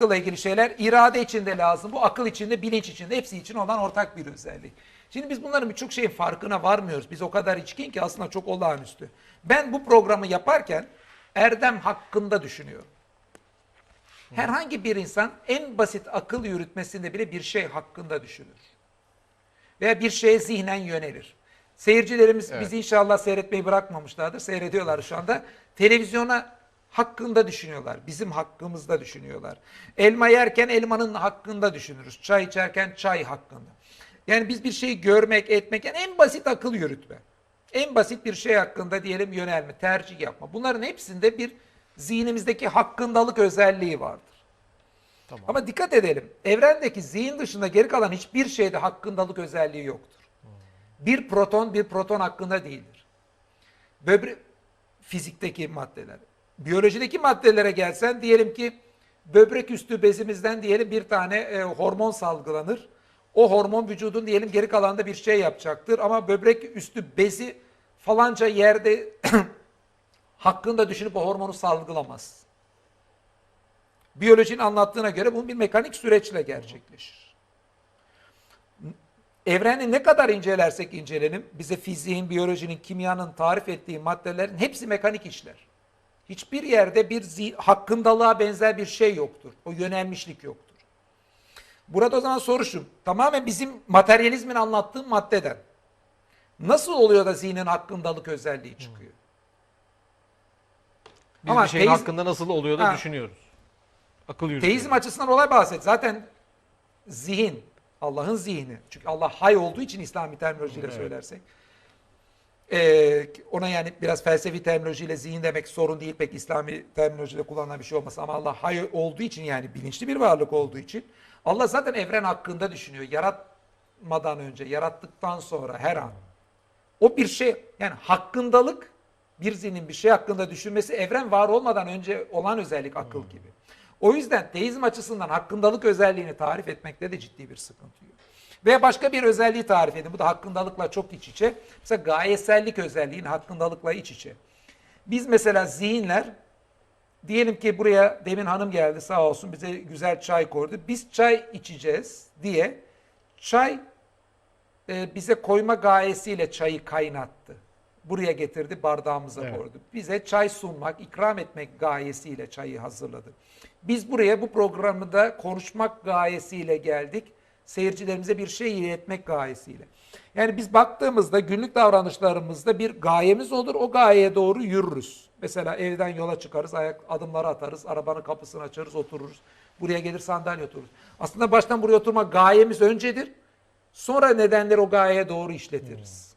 akılla ilgili şeyler irade içinde lazım. Bu akıl içinde, bilinç içinde hepsi için olan ortak bir özellik. Şimdi biz bunların birçok şeyin farkına varmıyoruz. Biz o kadar içkin ki aslında çok olağanüstü. Ben bu programı yaparken erdem hakkında düşünüyorum. Herhangi bir insan en basit akıl yürütmesinde bile bir şey hakkında düşünür. Veya bir şeye zihnen yönelir. Seyircilerimiz Evet. bizi inşallah seyretmeyi bırakmamışlardır. Seyrediyorlar şu anda. Televizyona hakkında düşünüyorlar. Bizim hakkımızda düşünüyorlar. Elma yerken elmanın hakkında düşünürüz. Çay içerken çay hakkında. Yani biz bir şeyi görmek, etmek yani en basit akıl yürütme. En basit bir şey hakkında diyelim yönelme, tercih yapma. Bunların hepsinde bir zihnimizdeki hakkındalık özelliği vardır. Tamam. Ama dikkat edelim. Evrendeki zihin dışında geri kalan hiçbir şeyde hakkındalık özelliği yoktur. Bir proton bir proton hakkında değildir. Böbre fizikteki maddeler. Biyolojideki maddelere gelsen diyelim ki böbrek üstü bezimizden diyelim bir tane e, hormon salgılanır. O hormon vücudun diyelim geri kalanında bir şey yapacaktır ama böbrek üstü bezi falanca yerde hakkında düşünüp o hormonu salgılamaz. Biyolojinin anlattığına göre bu bir mekanik süreçle gerçekleşir. Evreni ne kadar incelersek incelenim, bize fiziğin, biyolojinin, kimyanın tarif ettiği maddelerin hepsi mekanik işler. Hiçbir yerde bir hakkındalığa benzer bir şey yoktur. O yönelmişlik yoktur. Burada o zaman soru şu, tamamen bizim materyalizmin anlattığı maddeden nasıl oluyor da zihnin hakkındalık özelliği çıkıyor? Biz Ama bir şeyin teizm- hakkında nasıl oluyor da Ha. düşünüyoruz. Akıl yürütüyoruz. Teizm açısından olay bahset. Zaten zihin, Allah'ın zihni. Çünkü Allah hay olduğu için İslami terminolojiyle Evet. söylersek. Ee, ona yani biraz felsefi terminolojiyle zihin demek sorun değil pek İslami terminolojide kullanılan bir şey olmasa ama Allah hay olduğu için yani bilinçli bir varlık olduğu için Allah zaten evren hakkında düşünüyor. Yaratmadan önce, yarattıktan sonra her an. O bir şey yani hakkındalık bir zihnin bir şey hakkında düşünmesi evren var olmadan önce olan özellik akıl gibi. O yüzden teizm açısından hakkındalık özelliğini tarif etmekte de ciddi bir sıkıntı yok. Veya başka bir özelliği tarif edin. Bu da hakkındalıkla çok iç içe. Mesela gayesellik özelliğin hakkındalıkla iç içe. Biz mesela zihinler diyelim ki buraya demin hanım geldi sağ olsun bize güzel çay koydu. Biz çay içeceğiz diye çay e, bize koyma gayesiyle çayı kaynattı. Buraya getirdi bardağımıza Evet. koydu. Bize çay sunmak, ikram etmek gayesiyle çayı hazırladı. Biz buraya bu programı da konuşmak gayesiyle geldik. Seyircilerimize bir şey iletmek gayesiyle. Yani biz baktığımızda günlük davranışlarımızda bir gayemiz olur. O gayeye doğru yürürüz. Mesela evden yola çıkarız, ayak adımları atarız, arabanın kapısını açarız, otururuz. Buraya gelir sandalye otururuz. Aslında baştan buraya oturmak gayemiz öncedir. Sonra nedenleri o gayeye doğru işletiriz.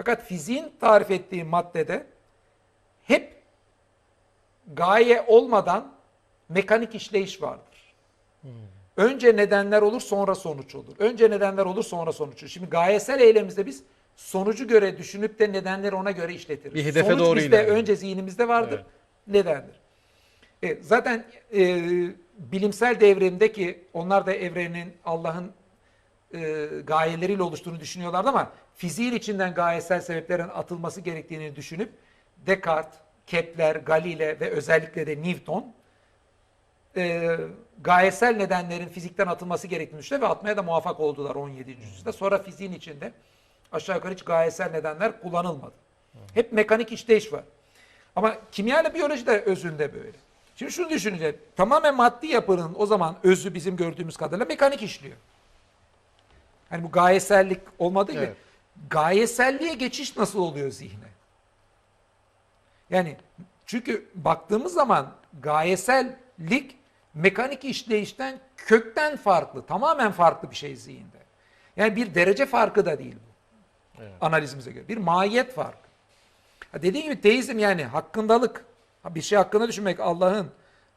Fakat fiziğin tarif ettiği maddede hep gaye olmadan mekanik işleyiş vardır. Önce nedenler olur sonra sonuç olur. Önce nedenler olur sonra sonuç olur. Şimdi gayesel eylemimizde biz sonucu göre düşünüp de nedenleri ona göre işletiriz. Bir hedefe Sonuç doğru bizde ilerliyor. önce zihnimizde vardır. Evet. Nedendir. E, zaten e, bilimsel devrimdeki onlar da evrenin Allah'ın e, gayeleriyle oluştuğunu düşünüyorlardı ama fiziğin içinden gayesel sebeplerin atılması gerektiğini düşünüp Descartes, Kepler, Galile ve özellikle de Newton e, gayesel nedenlerin fizikten atılması gerektiğini düşündü ve atmaya da muvaffak oldular 17. yüzyılda. Sonra fiziğin içinde aşağı yukarı hiç gayesel nedenler kullanılmadı. Hep mekanik işleyiş var. Ama kimya ile biyoloji de özünde böyle. Şimdi şunu düşüneceğiz. Tamamen maddi yapının o zaman özü bizim gördüğümüz kadarıyla mekanik işliyor. Hani bu gayesellik olmadığı gibi Evet. gayeselliğe geçiş nasıl oluyor zihne? Yani çünkü baktığımız zaman gayesellik mekanik işleyişten kökten farklı, tamamen farklı bir şey zihinde. Yani bir derece farkı da değil bu. Evet. Analizimize göre. Bir mahiyet farkı. Ha dediğim gibi teizm yani hakkındalık. Ha bir şey hakkında düşünmek Allah'ın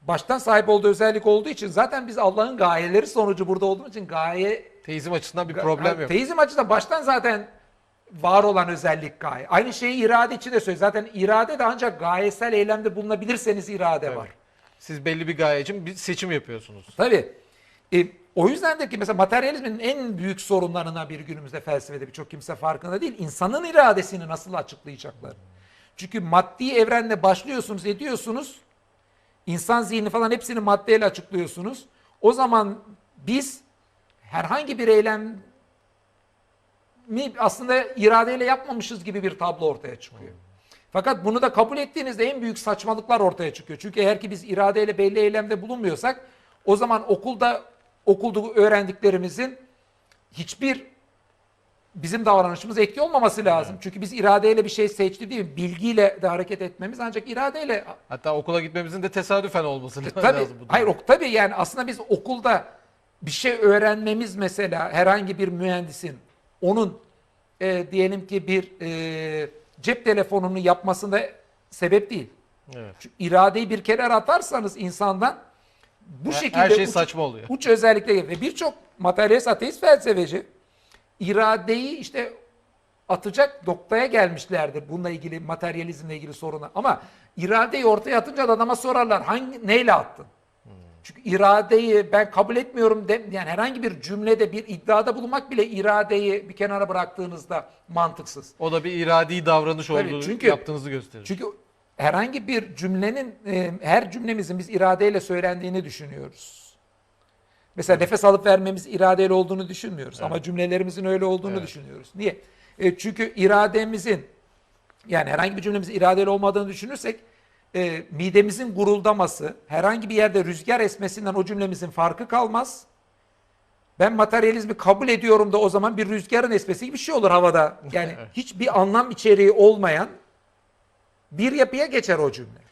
baştan sahip olduğu özellik olduğu için zaten biz Allah'ın gayeleri sonucu burada olduğumuz için gaye Teizm açısından bir problem yok. Teizm açısından baştan zaten var olan özellik gaye. Aynı şeyi irade için de söylüyor. Zaten irade de ancak gayesel eylemde bulunabilirseniz irade Tabii. var. Siz belli bir gaye için bir seçim yapıyorsunuz. Tabii. E, o yüzdendir ki mesela materyalizmin en büyük sorunlarına bir günümüzde felsefede birçok kimse farkında değil. İnsanın iradesini nasıl açıklayacaklar? Çünkü maddi evrenle başlıyorsunuz, ediyorsunuz. İnsan zihni falan hepsini maddeyle açıklıyorsunuz. O zaman biz herhangi bir eylem mi aslında iradeyle yapmamışız gibi bir tablo ortaya çıkıyor. Fakat bunu da kabul ettiğinizde en büyük saçmalıklar ortaya çıkıyor. Çünkü eğer ki biz iradeyle belli eylemde bulunmuyorsak o zaman okulda okulda öğrendiklerimizin hiçbir bizim davranışımız etki olmaması lazım. Çünkü biz iradeyle bir şey seçti değil mi? Bilgiyle de hareket etmemiz ancak iradeyle Hatta okula gitmemizin de tesadüfen olması E, tabii, lazım. bu hayır durumda. o, tabii yani aslında biz okulda bir şey öğrenmemiz mesela herhangi bir mühendisin onun e, diyelim ki bir e, cep telefonunu yapmasında sebep değil. Evet. Çünkü iradeyi bir kenara atarsanız insandan bu Her- şekilde her şey uç, saçma oluyor. uç özellikle ve birçok materyalist ateist felsefeci iradeyi işte atacak noktaya gelmişlerdir bununla ilgili materyalizmle ilgili soruna. Ama iradeyi ortaya atınca da adama sorarlar hangi neyle attın? Çünkü iradeyi ben kabul etmiyorum de, yani herhangi bir cümlede bir iddiada bulunmak bile iradeyi bir kenara bıraktığınızda mantıksız. O da bir iradi davranış Tabii, olduğunu çünkü- yaptığınızı gösterir. Çünkü herhangi bir cümlenin e, her cümlemizin biz iradeyle söylendiğini düşünüyoruz. Mesela nefes alıp vermemiz iradeyle olduğunu düşünmüyoruz ama cümlelerimizin öyle olduğunu Evet. düşünüyoruz. Niye? E, çünkü irademizin yani herhangi bir cümlemizin iradeli olmadığını düşünürsek e, midemizin guruldaması, herhangi bir yerde rüzgar esmesinden o cümlemizin farkı kalmaz. Ben materyalizmi kabul ediyorum da o zaman bir rüzgarın esmesi gibi bir şey olur havada. Yani hiçbir anlam içeriği olmayan bir yapıya geçer o cümle.